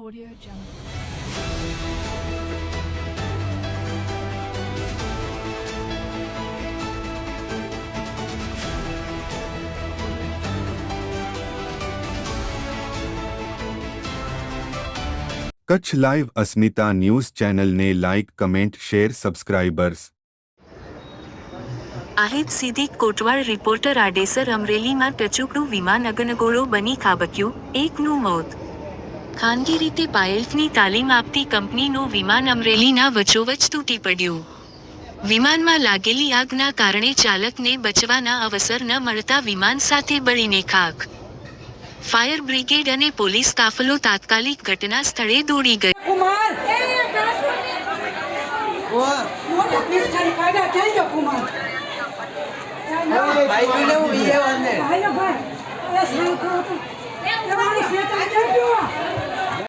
Audio Jungle. Kutch live Asmita news ચેનલને like comment share subscribers આહિત સીધી Kotwal reporter Adesar અમરેલીમાં ટચુકડું વિમાન અગનગોળો બની ખાબક્યું. એકનું મોત. ખાનગી રીતે પાયલટની તાલીમ આપતી કંપનીનું વિમાન અમરેલીના વચોવચ તૂટી પડ્યું વિમાનમાં લાગેલી આગના કારણે ચાલકને બચવાના અવસર ન મળતા વિમાન સાથે બળીને ખાખ ફાયર બ્રિગેડ અને પોલીસ કાફલો તાત્કાલિક ઘટના સ્થળે દોડી ગઈ કુમાર